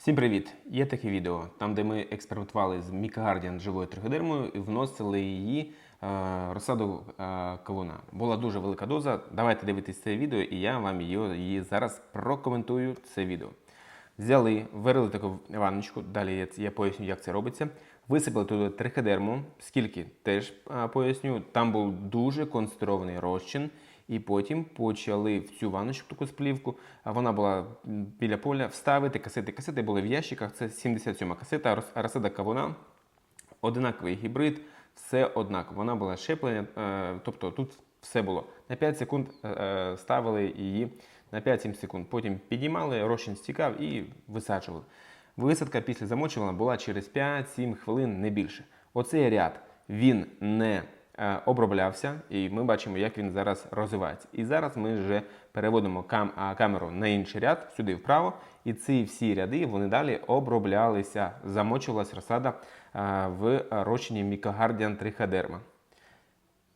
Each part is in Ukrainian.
Всім привіт! Є таке відео, там де ми експериментували з мікагардіан живою триходермою і вносили її е, розсаду е, кавуна. Була дуже велика доза. Давайте дивитись це відео, і я вам її, її зараз прокоментую це відео. Взяли, вирили таку ванночку, далі я, я поясню, як це робиться. Висипали туди триходерму, скільки теж а, поясню. Там був дуже концентрований розчин. І потім почали в цю ванночку таку сплівку. Вона була біля поля вставити касети. Касети були в ящиках. Це 77 касета, розсада кавуна, одинаковий гібрид, все однаково. Вона була щеплення, е, тобто тут все було. На 5 секунд е, е, ставили її на 5-7 секунд. Потім підіймали, розчин стікав і висаджували. Висадка після замочування була через 5-7 хвилин, не більше. Оцей ряд він не оброблявся, і ми бачимо, як він зараз розвивається. І зараз ми вже переводимо кам- камеру на інший ряд, сюди вправо, і ці всі ряди вони далі оброблялися. Замочувалась розсада е, в розчині мікогардіан триходерма.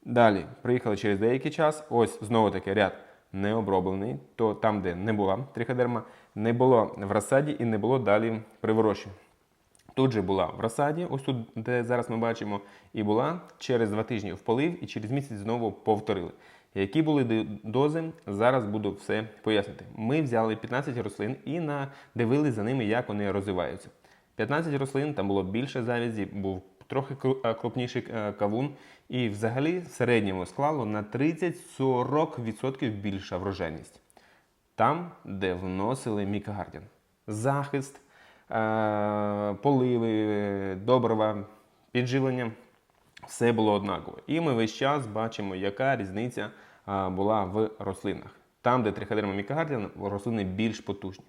Далі приїхали через деякий час. Ось знову таки ряд не оброблений. То там, де не була триходерма, не було в розсаді і не було далі при вирощуванні. Тут же була в розсаді, ось тут, де зараз ми бачимо, і була через два тижні в полив, і через місяць знову повторили. Які були дози, зараз буду все пояснити. Ми взяли 15 рослин і на- дивились за ними, як вони розвиваються. 15 рослин, там було більше завязі, був трохи е, крупніший е, кавун, і взагалі в середньому склало на 30-40% більша врожайність. Там, де вносили мікагардіан. Захист, поливи, добрива, підживлення все було однаково. І ми весь час бачимо, яка різниця е, була в рослинах. Там, де триходерма мікагардіан, рослини більш потужні.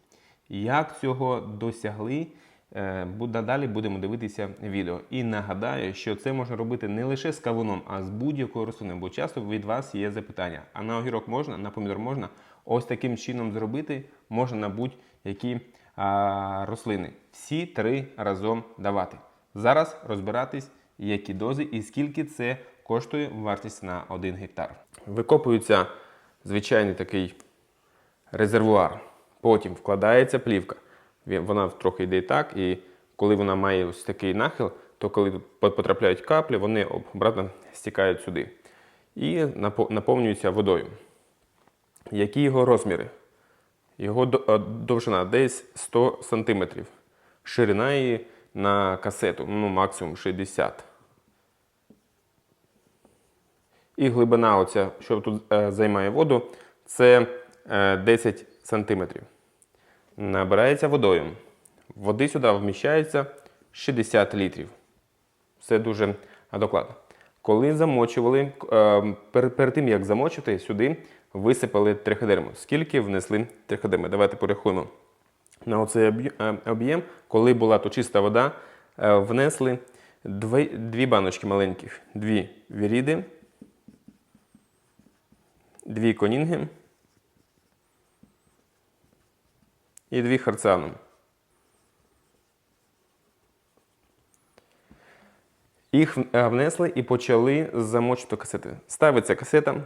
Як цього досягли, е, далі будемо дивитися відео. І нагадаю, що це можна робити не лише з кавуном, а з будь-якою рослиною, бо часто від вас є запитання: а на огірок можна, на помідор можна? Ось таким чином зробити можна на будь-які рослини. Всі три разом давати. Зараз розбиратись, які дози і скільки це коштує вартість на 1 гектар. Викопується звичайний такий резервуар. Потім вкладається плівка. Вона трохи йде так, і коли вона має ось такий нахил, то коли потрапляють каплі, вони обратно стікають сюди і наповнюються водою. Які його розміри? Його е, довжина десь 100 см. Ширина її на касету, ну максимум 60 і глибина, оця, що тут е, займає воду, це е, 10 см. Набирається водою. Води сюди вміщається 60 літрів. Все дуже докладно. Коли замочували, е, перед тим як замочити, сюди висипали триходерму. Скільки внесли триходерми? Давайте порахуємо. На оцей е, об'єм, коли була то чиста вода, е, внесли дві, дві баночки маленьких, дві віріди, дві конінги і дві харцану. Їх е, внесли і почали замочити касети. Ставиться касета,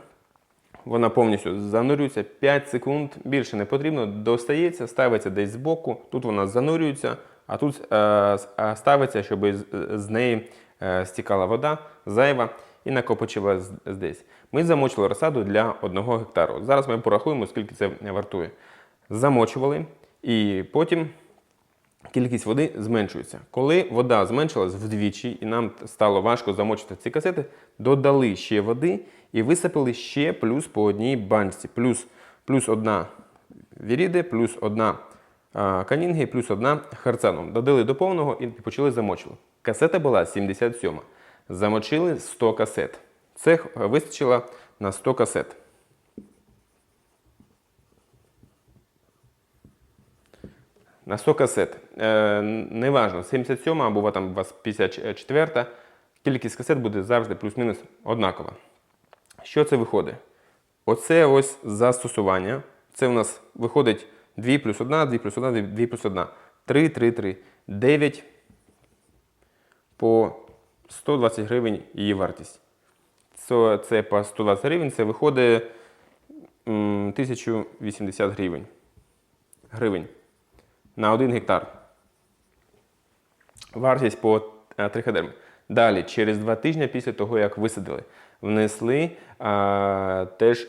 вона повністю занурюється 5 секунд, більше не потрібно, достається, ставиться десь збоку, тут вона занурюється, а тут е, е, ставиться, щоб з, неї е, стікала вода зайва і накопичила здесь. Ми замочили розсаду для 1 гектару. Зараз ми порахуємо, скільки це вартує. Замочували і потім кількість води зменшується. Коли вода зменшилась вдвічі, і нам стало важко замочити ці касети, додали ще води і висипали ще плюс по одній банці. Плюс, плюс одна віріди, плюс одна канінги, плюс одна харцаном. Додали до повного і почали замочувати. Касета була 77. Замочили 100 касет. Це вистачило на 100 касет. На 100 касет. Е, неважно, 77 або там у вас 54. Кількість касет буде завжди плюс-мінус однакова. Що це виходить? Оце ось застосування. Це у нас виходить 2 плюс 1, 2 плюс 1, 2 плюс 1. 3, 3, 3. 9 по 120 гривень її вартість. Це, це по 120 гривень, це виходить 1080 гривень. гривень на 1 гектар. Вартість по е, триходермі. Далі, через два тижні після того, як висадили, внесли а, теж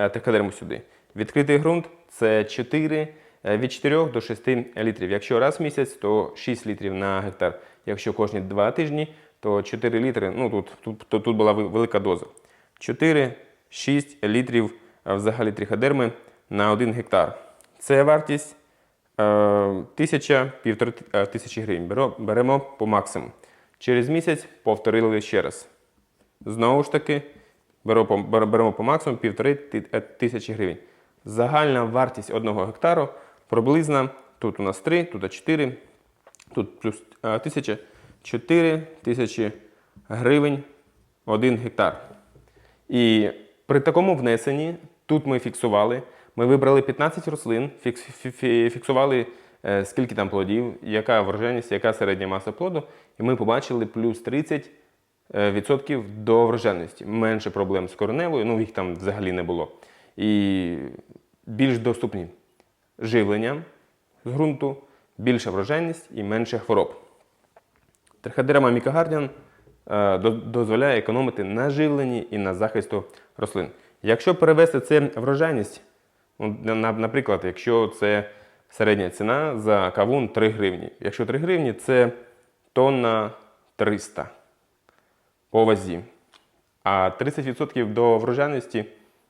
е, сюди. Відкритий ґрунт це 4, е, від 4 до 6 літрів. Якщо раз в місяць, то 6 літрів на гектар. Якщо кожні 2 тижні, то 4 літри. Ну тут, тут, тут, була велика доза. 4-6 літрів взагалі триходерми на 1 гектар. Це вартість е, тисяча, півтори е, тисячі гривень. Беремо по максимуму. Через місяць повторили ще раз. Знову ж таки, беремо по, максимуму півтори е, тисячі гривень. Загальна вартість одного гектару приблизно, тут у нас 3, тут 4, тут плюс е, тисяча, 4 тисячі гривень один гектар. І при такому внесенні тут ми фіксували. Ми вибрали 15 рослин, фікс, фі- фі- фіксували е, скільки там плодів, яка врожайність, яка середня маса плоду, і ми побачили плюс 30 е, відсотків до врожайності. Менше проблем з кореневою, ну їх там взагалі не було. І більш доступні живлення з ґрунту, більша врожайність і менше хвороб. Триходерма мікогардіан е, дозволяє економити на живленні і на захисту рослин. Якщо перевести це врожайність, ну, на- на- наприклад, якщо це середня ціна за кавун 3 гривні. Якщо 3 гривні, це тонна 300 по вазі. А 30% до врожайності,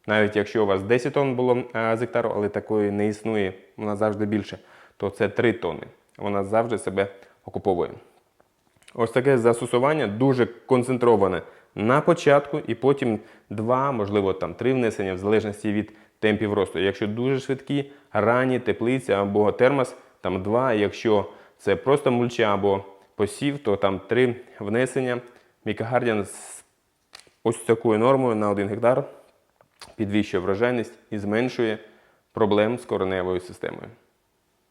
навіть якщо у вас 10 тонн було е, з гектару, але такої не існує, вона завжди більше, то це 3 тонни. Вона завжди себе окуповує. Ось таке застосування дуже концентроване на початку, і потім два, можливо, там три внесення, в залежності від темпів росту. Якщо дуже швидкі, ранні, теплиця або термос, там два. Якщо це просто мульча або посів, то там три внесення. Мікагардіан з ось такою нормою на 1 гектар підвищує врожайність і зменшує проблем з кореневою системою.